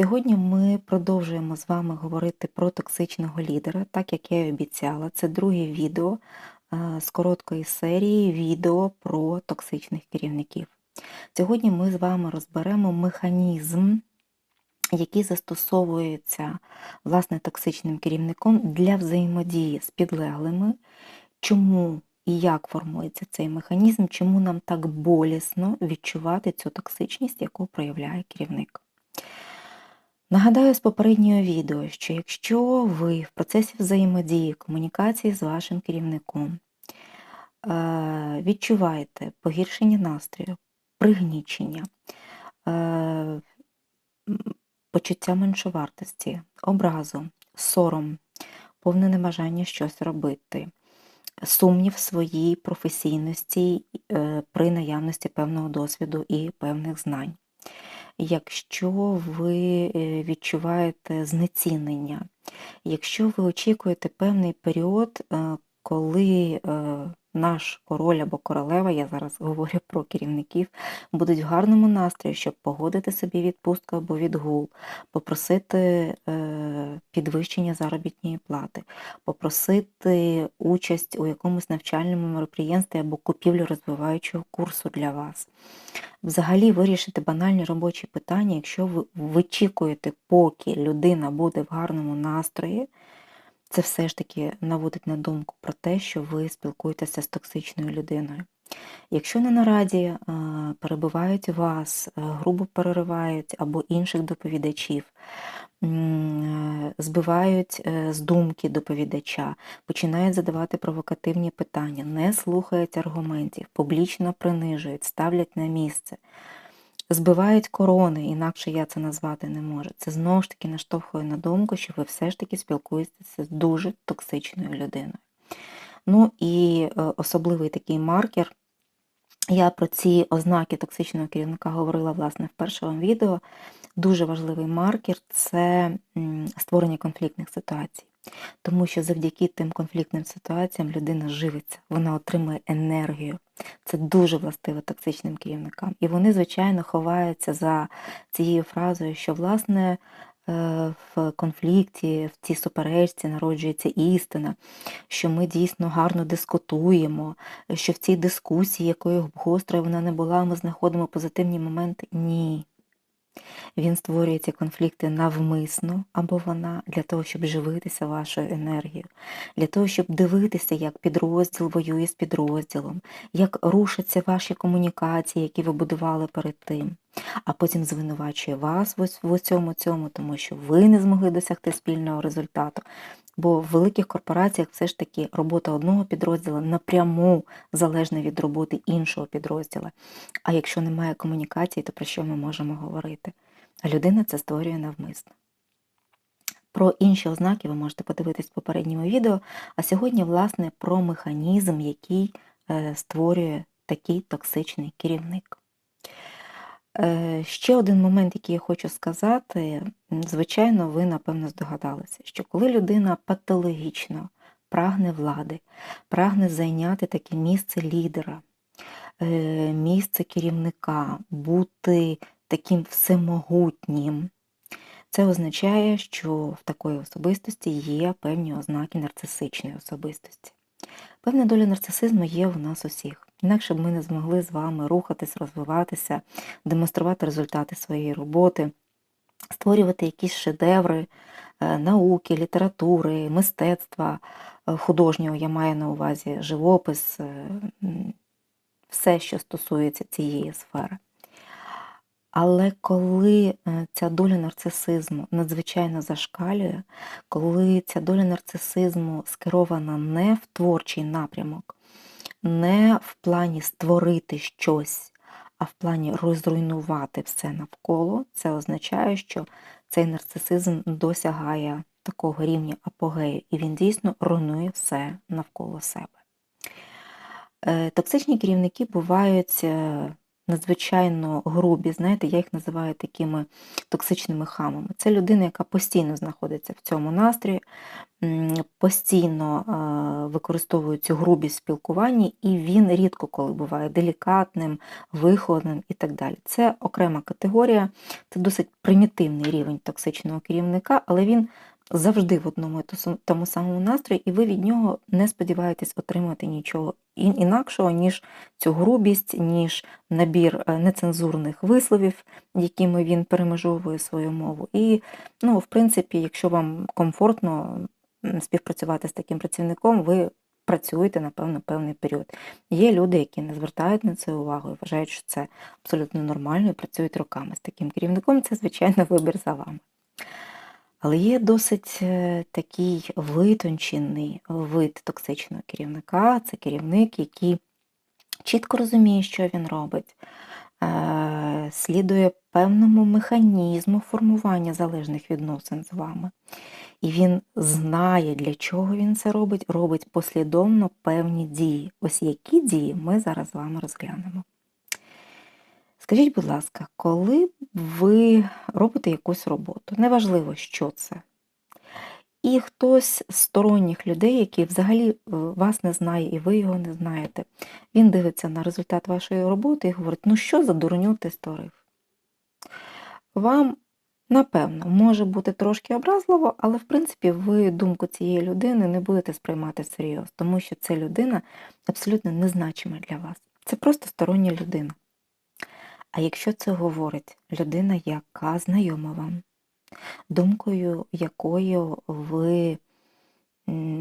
Сьогодні ми продовжуємо з вами говорити про токсичного лідера, так як я і обіцяла. Це друге відео е, з короткої серії відео про токсичних керівників. Сьогодні ми з вами розберемо механізм, який застосовується власне токсичним керівником для взаємодії з підлеглими, чому і як формується цей механізм, чому нам так болісно відчувати цю токсичність, яку проявляє керівник. Нагадаю з попереднього відео, що якщо ви в процесі взаємодії, комунікації з вашим керівником е, відчуваєте погіршення настрою, пригнічення, е, почуття меншовартості, образу, сором, повне небажання щось робити, сумнів в своїй професійності е, при наявності певного досвіду і певних знань якщо ви е, відчуваєте знецінення, якщо ви очікуєте певний період, е, коли е, наш король або королева, я зараз говорю про керівників, будуть в гарному настрої, щоб погодити собі відпустку або відгул, попросити підвищення заробітної плати, попросити участь у якомусь навчальному мероприємстві або купівлю розвиваючого курсу для вас. Взагалі вирішити банальні робочі питання, якщо ви вичікуєте, поки людина буде в гарному настрої, це все ж таки наводить на думку про те, що ви спілкуєтеся з токсичною людиною. Якщо на нараді е, перебувають вас, е, грубо переривають або інших доповідачів, Е, збивають з думки доповідача, починають задавати провокативні питання, не слухають аргументів, публічно принижують, ставлять на місце, збивають корони, інакше я це назвати не можу. Це знову ж таки наштовхує на думку, що ви все ж таки спілкуєтеся з дуже токсичною людиною. Ну і е, особливий такий маркер. Я про ці ознаки токсичного керівника говорила власне в першому відео. Дуже важливий маркер це створення конфліктних ситуацій. Тому що завдяки тим конфліктним ситуаціям людина живиться, вона отримує енергію. Це дуже властиво токсичним керівникам. І вони, звичайно, ховаються за цією фразою, що, власне, е, в конфлікті, в цій суперечці народжується істина, що ми дійсно гарно дискутуємо, що в цій дискусії, якою б гострою вона не була, ми знаходимо позитивні моменти. Ні. Він створює ці конфлікти навмисно або вона для того, щоб живитися вашою енергією, для того, щоб дивитися, як підрозділ воює з підрозділом, як рушаться ваші комунікації, які ви будували перед тим, а потім звинувачує вас в цьому цьому, тому що ви не змогли досягти спільного результату. Бо в великих корпораціях все ж таки робота одного підрозділу напряму залежна від роботи іншого підрозділу. А якщо немає комунікації, то про що ми можемо говорити? А людина це створює навмисно. Про інші ознаки ви можете подивитись в попередньому відео, а сьогодні, власне, про механізм, який е, створює такий токсичний керівник. Е, ще один момент, який я хочу сказати, звичайно, ви, напевно, здогадалися, що коли людина патологічно прагне влади, прагне зайняти таке місце лідера, е, місце керівника, бути таким всемогутнім, це означає, що в такої особистості є певні ознаки нарцисичної особистості. Певна доля нарцисизму є у нас усіх. Інакше б ми не змогли з вами рухатись, розвиватися, демонструвати результати своєї роботи, створювати якісь шедеври е, науки, літератури, мистецтва е, художнього, я маю на увазі живопис, е, все, що стосується цієї сфери. Але коли ця доля нарцисизму надзвичайно зашкалює, коли ця доля нарцисизму скерована не в творчий напрямок, не в плані створити щось, а в плані розруйнувати все навколо, це означає, що цей нарцисизм досягає такого рівня апогею, і він дійсно руйнує все навколо себе. Е, токсичні керівники бувають е, надзвичайно грубі, знаєте, я їх називаю такими токсичними хамами. Це людина, яка постійно знаходиться в цьому настрої, постійно використовує цю грубість в спілкуванні, і він рідко коли буває делікатним, вихованим і так далі. Це окрема категорія, це досить примітивний рівень токсичного керівника, але він завжди в одному тому самому настрої, і ви від нього не сподіваєтесь отримати нічого інакшого, ніж цю грубість, ніж набір е, нецензурних висловів, якими він перемежовує свою мову. І, ну, в принципі, якщо вам комфортно співпрацювати з таким працівником, ви працюєте, напевно, певний період. Є люди, які не звертають на це увагу і вважають, що це абсолютно нормально і працюють роками з таким керівником, це, звичайно, вибір за вами. Але є досить е, такий витончений вид токсичного керівника. Це керівник, який чітко розуміє, що він робить, е, слідує певному механізму формування залежних відносин з вами. І він знає, для чого він це робить, робить послідовно певні дії. Ось які дії ми зараз з вами розглянемо. Скажіть, будь ласка, коли ви робите якусь роботу, неважливо, що це, і хтось з сторонніх людей, який взагалі е, вас не знає, і ви його не знаєте, він дивиться на результат вашої роботи і говорить, ну що за дурню ти створив? Вам, напевно, може бути трошки образливо, але в принципі ви думку цієї людини не будете сприймати серйозно, тому що ця людина абсолютно незначима для вас. Це просто стороння людина. А якщо це говорить людина, яка знайома вам, думкою якою ви,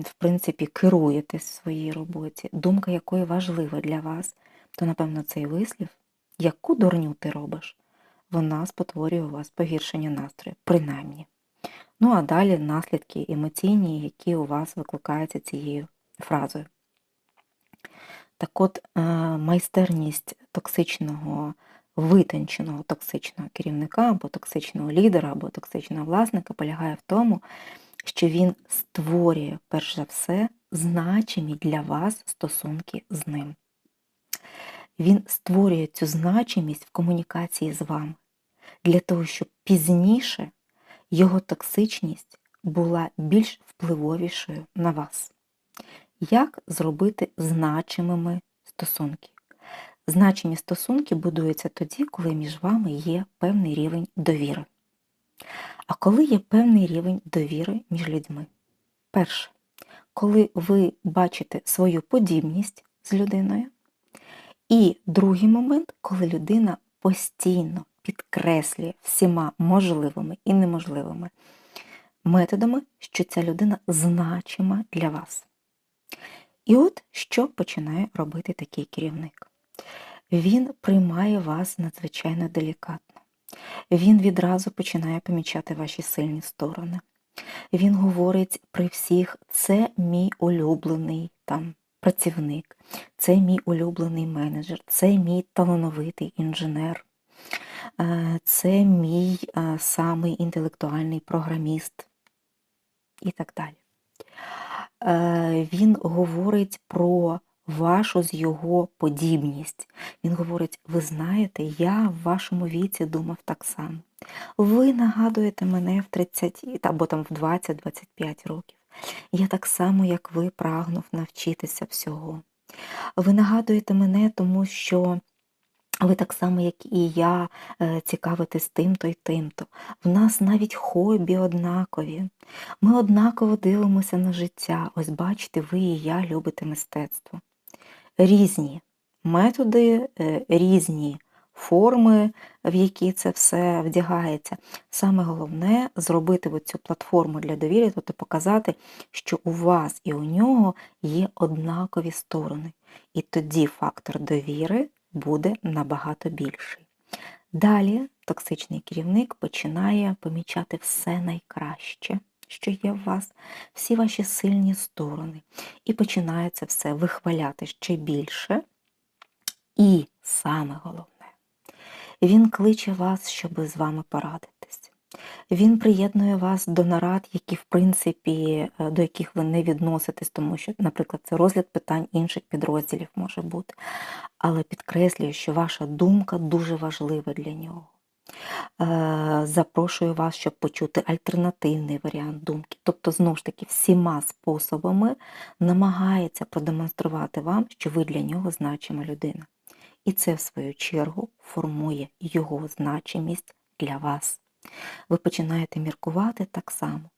в принципі, керуєтесь в своїй роботі, думка якої важлива для вас, то, напевно, цей вислів, яку дурню ти робиш, вона спотворює у вас погіршення настрою, принаймні. Ну, а далі наслідки емоційні, які у вас викликаються цією фразою. Так от, е, майстерність токсичного витонченого токсичного керівника або токсичного лідера, або токсичного власника полягає в тому, що він створює, перш за все, значимі для вас стосунки з ним. Він створює цю значимість в комунікації з вами, для того, щоб пізніше його токсичність була більш впливовішою на вас. Як зробити значимими стосунки? Значені стосунки будуються тоді, коли між вами є певний рівень довіри. А коли є певний рівень довіри між людьми? Перше, коли ви бачите свою подібність з людиною. І другий момент, коли людина постійно підкреслює всіма можливими і неможливими методами, що ця людина значима для вас. І от що починає робити такий керівник? Він приймає вас надзвичайно делікатно. Він відразу починає помічати ваші сильні сторони. Він говорить при всіх, це мій улюблений там працівник, це мій улюблений менеджер, це мій талановитий інженер, е, це мій е, самий інтелектуальний програміст і так далі. Е, він говорить про вашу з його подібність. Він говорить: ви знаєте, я в вашому віці думав так само. Ви нагадуєте мене в 30 або там в 20-25 років. Я так само, як ви, прагнув навчитися всього. Ви нагадуєте мене, тому що. Ви так само, як і я, е, цікавитесь тим-то й тим-то. В нас навіть хобі однакові. Ми однаково дивимося на життя. Ось бачите, ви і я любите мистецтво різні методи, е, різні форми, в які це все вдягається. Саме головне зробити цю платформу для довіри, тобто показати, що у вас і у нього є однакові сторони. І тоді фактор довіри буде набагато більший. Далі токсичний керівник починає помічати все найкраще що є в вас, всі ваші сильні сторони. І починає це все вихваляти ще більше. І саме головне, він кличе вас, щоб з вами порадитись. Він приєднує вас до нарад, які, в принципі, е, до яких ви не відноситесь, тому що, наприклад, це розгляд питань інших підрозділів може бути. Але підкреслюю, що ваша думка дуже важлива для нього. Е, Запрошую вас, щоб почути альтернативний варіант думки. Тобто, знову ж таки, всіма способами намагається продемонструвати вам, що ви для нього значима людина. І це, в свою чергу, формує його значимість для вас. Ви починаєте міркувати так само.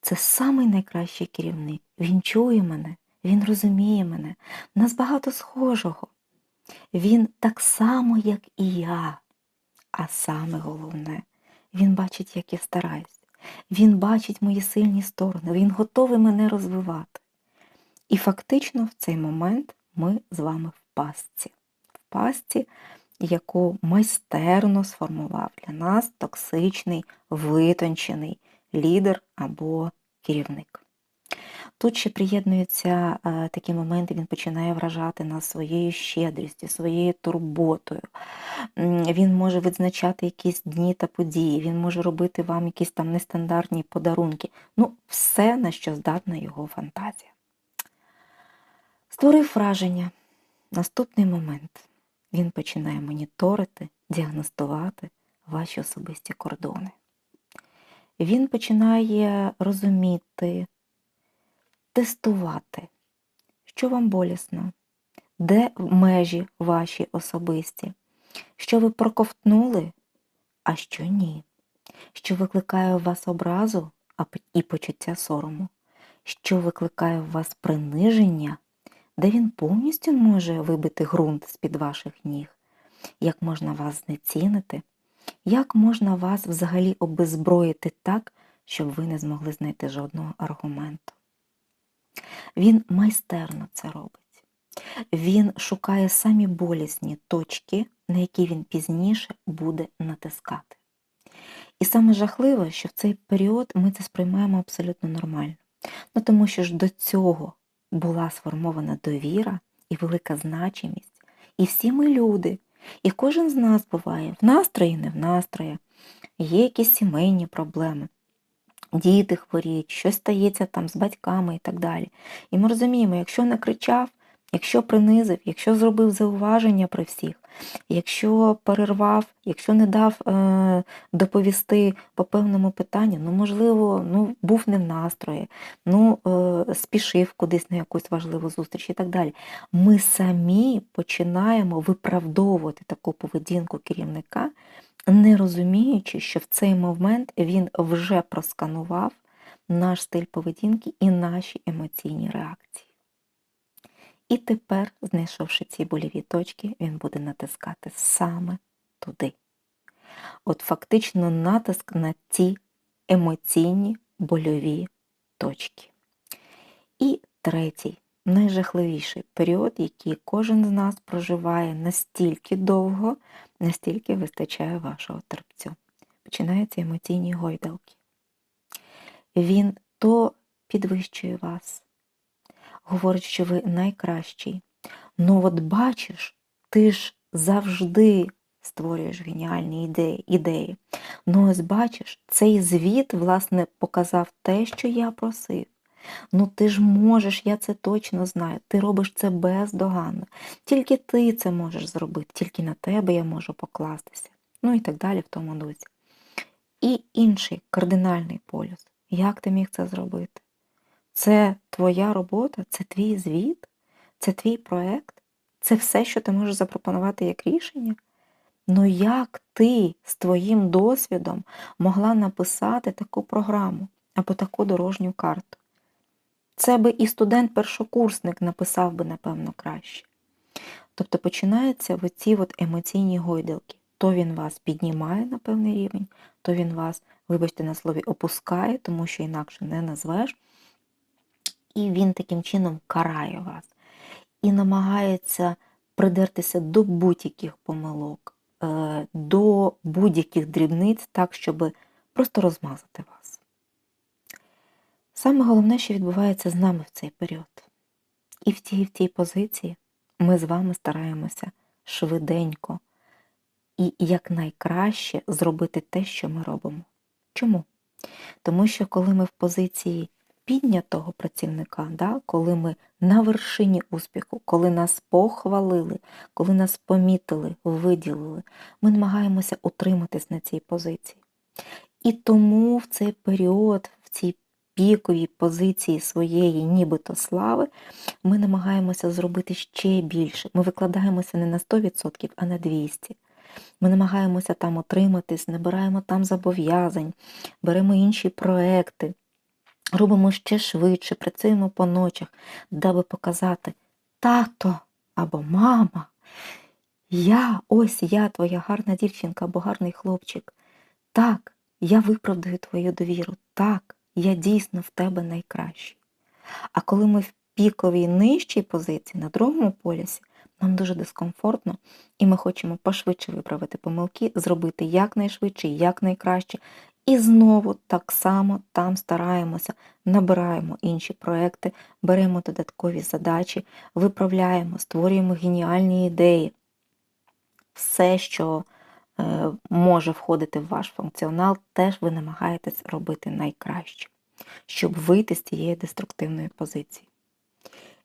Це самий найкращий керівник. Він чує мене, він розуміє мене, в нас багато схожого. Він так само, як і я. А саме головне, він бачить, як я стараюсь. Він бачить мої сильні сторони, він готовий мене розвивати. І фактично в цей момент ми з вами в пастці. В пастці, яку майстерно сформував для нас токсичний, витончений лідер або керівник. Тут ще приєднуються е, такі моменти, він починає вражати нас своєю щедрістю, своєю турботою. Він може відзначати якісь дні та події, він може робити вам якісь там нестандартні подарунки. Ну, все, на що здатна його фантазія. Створив враження. Наступний момент він починає моніторити, діагностувати ваші особисті кордони. Він починає розуміти, тестувати, що вам болісно, де межі ваші особисті, що ви проковтнули, а що ні, що викликає у вас образу і почуття сорому, що викликає у вас приниження, де він повністю може вибити ґрунт з-під ваших ніг, як можна вас знецінити, як можна вас взагалі обезброїти так, щоб ви не змогли знайти жодного аргументу. Він майстерно це робить. Він шукає самі болісні точки, на які він пізніше буде натискати. І саме жахливо, що в цей період ми це сприймаємо абсолютно нормально. Ну тому що ж до цього була сформована довіра і велика значимість. І всі ми люди, і кожен з нас буває в настрої, не в настрої, є якісь сімейні проблеми діти хворіють, щось стається там з батьками і так далі. І ми розуміємо, якщо не кричав, якщо принизив, якщо зробив зауваження при всіх, якщо перервав, якщо не дав е, доповісти по певному питанню, ну, можливо, ну, був не в настрої, ну, е, спішив кудись на якусь важливу зустріч і так далі. Ми самі починаємо виправдовувати таку поведінку керівника не розуміючи, що в цей момент він вже просканував наш стиль поведінки і наші емоційні реакції. І тепер, знайшовши ці боліві точки, він буде натискати саме туди. От фактично натиск на ці емоційні больові точки. І третій, найжахливіший період, який кожен з нас проживає настільки довго, настільки вистачає вашого терпцю. Починаються емоційні гойдалки. Він то підвищує вас, говорить, що ви найкращий. Ну от бачиш, ти ж завжди створюєш геніальні ідеї. ідеї. Ну ось бачиш, цей звіт, власне, показав те, що я просив. Ну ти ж можеш, я це точно знаю. Ти робиш це бездоганно. Тільки ти це можеш зробити, тільки на тебе я можу покластися. Ну і так далі в тому дусі. І інший кардинальний полюс. Як ти міг це зробити? Це твоя робота, це твій звіт, це твій проєкт, це все, що ти можеш запропонувати як рішення. Ну як ти з твоїм досвідом могла написати таку програму або таку дорожню карту? Це би і студент-першокурсник написав би, напевно, краще. Тобто починаються оці от емоційні гойдалки. То він вас піднімає на певний рівень, то він вас, вибачте, на слові, опускає, тому що інакше не назвеш. І він таким чином карає вас і намагається придертися до будь-яких помилок, е, до будь-яких дрібниць, так, щоб просто розмазати вас. Саме головне, що відбувається з нами в цей період. І в тій, в тій позиції ми з вами стараємося швиденько і якнайкраще зробити те, що ми робимо. Чому? Тому що коли ми в позиції піднятого працівника, да, коли ми на вершині успіху, коли нас похвалили, коли нас помітили, виділили, ми намагаємося утриматись на цій позиції. І тому в цей період, в цій піковій позиції своєї, нібито слави, ми намагаємося зробити ще більше. Ми викладаємося не на 100%, а на 200%. Ми намагаємося там отриматись, набираємо там зобов'язань, беремо інші проекти, робимо ще швидше, працюємо по ночах, даби показати тато або мама. Я, ось я, твоя гарна дівчинка або гарний хлопчик. Так, я виправдаю твою довіру. Так, я дійсно в тебе найкращий. А коли ми в піковій нижчій позиції, на другому полюсі, нам дуже дискомфортно, і ми хочемо пошвидше виправити помилки, зробити якнайшвидше, якнайкраще. І знову так само там стараємося, набираємо інші проекти, беремо додаткові задачі, виправляємо, створюємо геніальні ідеї. Все, що може входити в ваш функціонал, теж ви намагаєтесь робити найкраще, щоб вийти з цієї деструктивної позиції.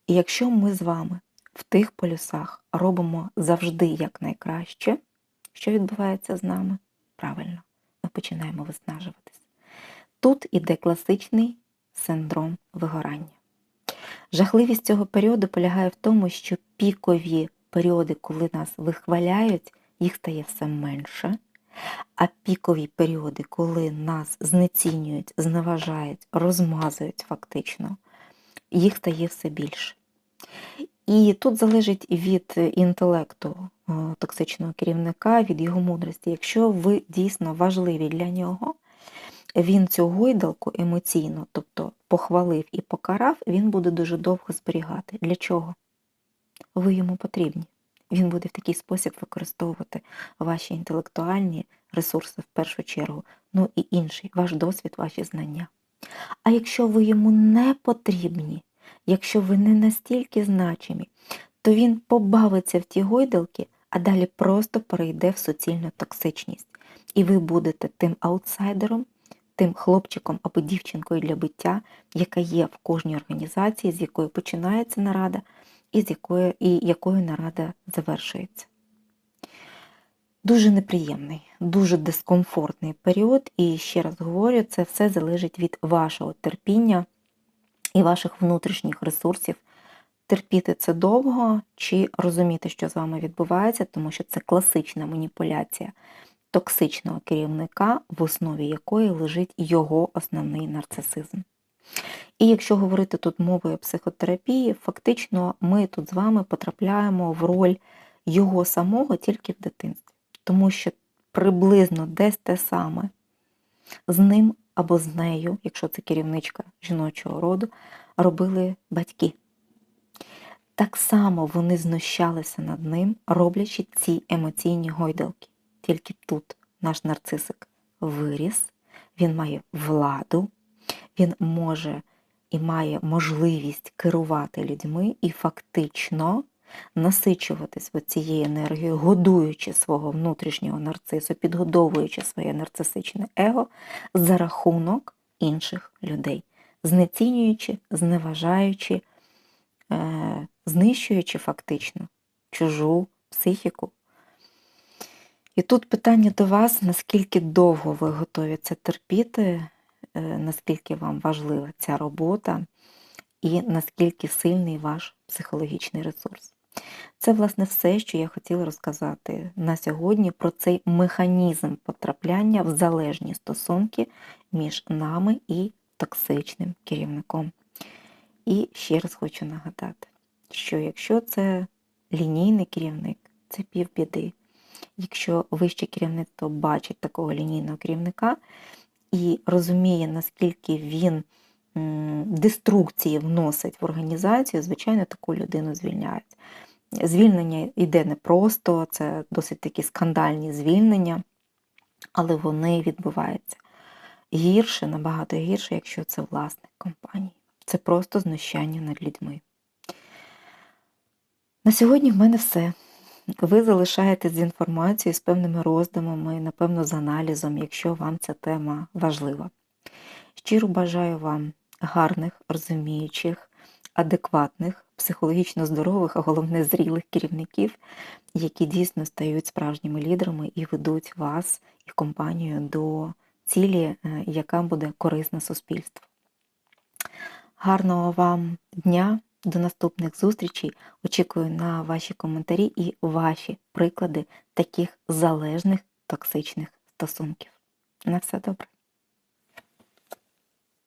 І якщо ми з вами в тих полюсах робимо завжди якнайкраще, що відбувається з нами? Правильно, ми починаємо виснажуватись. Тут іде класичний синдром вигорання. Жахливість цього періоду полягає в тому, що пікові періоди, коли нас вихваляють, їх стає все менше. А пікові періоди, коли нас знецінюють, зневажають, розмазують фактично, їх стає все більше. І тут залежить від інтелекту е, токсичного керівника, від його мудрості. Якщо ви дійсно важливі для нього, він цю гойдалку емоційно, тобто похвалив і покарав, він буде дуже довго зберігати. Для чого? Ви йому потрібні. Він буде в такий спосіб використовувати ваші інтелектуальні ресурси в першу чергу, ну і інший, ваш досвід, ваші знання. А якщо ви йому не потрібні, якщо ви не настільки значимі, то він побавиться в ті гойдалки, а далі просто перейде в суцільну токсичність. І ви будете тим аутсайдером, тим хлопчиком або дівчинкою для биття, яка є в кожній організації, з якої починається нарада, і з якою, і якою нарада завершується. Дуже неприємний, дуже дискомфортний період, і ще раз говорю, це все залежить від вашого терпіння і ваших внутрішніх ресурсів. Терпіти це довго чи розуміти, що з вами відбувається, тому що це класична маніпуляція токсичного керівника, в основі якої лежить його основний нарцисизм. І якщо говорити тут мовою психотерапії, фактично ми тут з вами потрапляємо в роль його самого тільки в дитинстві, тому що приблизно десь те саме з ним або з нею, якщо це керівничка жіночого роду, робили батьки. Так само вони знущалися над ним, роблячи ці емоційні гойдалки. Тільки тут наш нарцисик виріс, він має владу, він може і має можливість керувати людьми і фактично насичуватись цією енергією, годуючи свого внутрішнього нарцису, підгодовуючи своє нарцисичне его за рахунок інших людей, знецінюючи, зневажаючи, е, знищуючи фактично чужу психіку. І тут питання до вас, наскільки довго ви готові це терпіти, наскільки вам важлива ця робота, і наскільки сильний ваш психологічний ресурс. Це, власне, все, що я хотіла розказати на сьогодні про цей механізм потрапляння в залежні стосунки між нами і токсичним керівником. І ще раз хочу нагадати, що якщо це лінійний керівник, це півбіди. Якщо вище керівництво бачить такого лінійного керівника і розуміє, наскільки він деструкції вносить в організацію, звичайно, таку людину звільняють. Звільнення йде непросто, це досить такі скандальні звільнення, але вони відбуваються гірше, набагато гірше, якщо це власник компанії. Це просто знущання над людьми. На сьогодні в мене все. Ви залишаєтесь з інформацією, з певними роздумами, напевно, з аналізом, якщо вам ця тема важлива. Щиро бажаю вам гарних, розуміючих, адекватних, психологічно здорових, а головне зрілих керівників, які дійсно стають справжніми лідерами і ведуть вас і компанію до цілі, е, яка буде корисна суспільству. Гарного вам дня, до наступних зустрічей. Очікую на ваші коментарі і ваші приклади таких залежних токсичних стосунків. На все добре.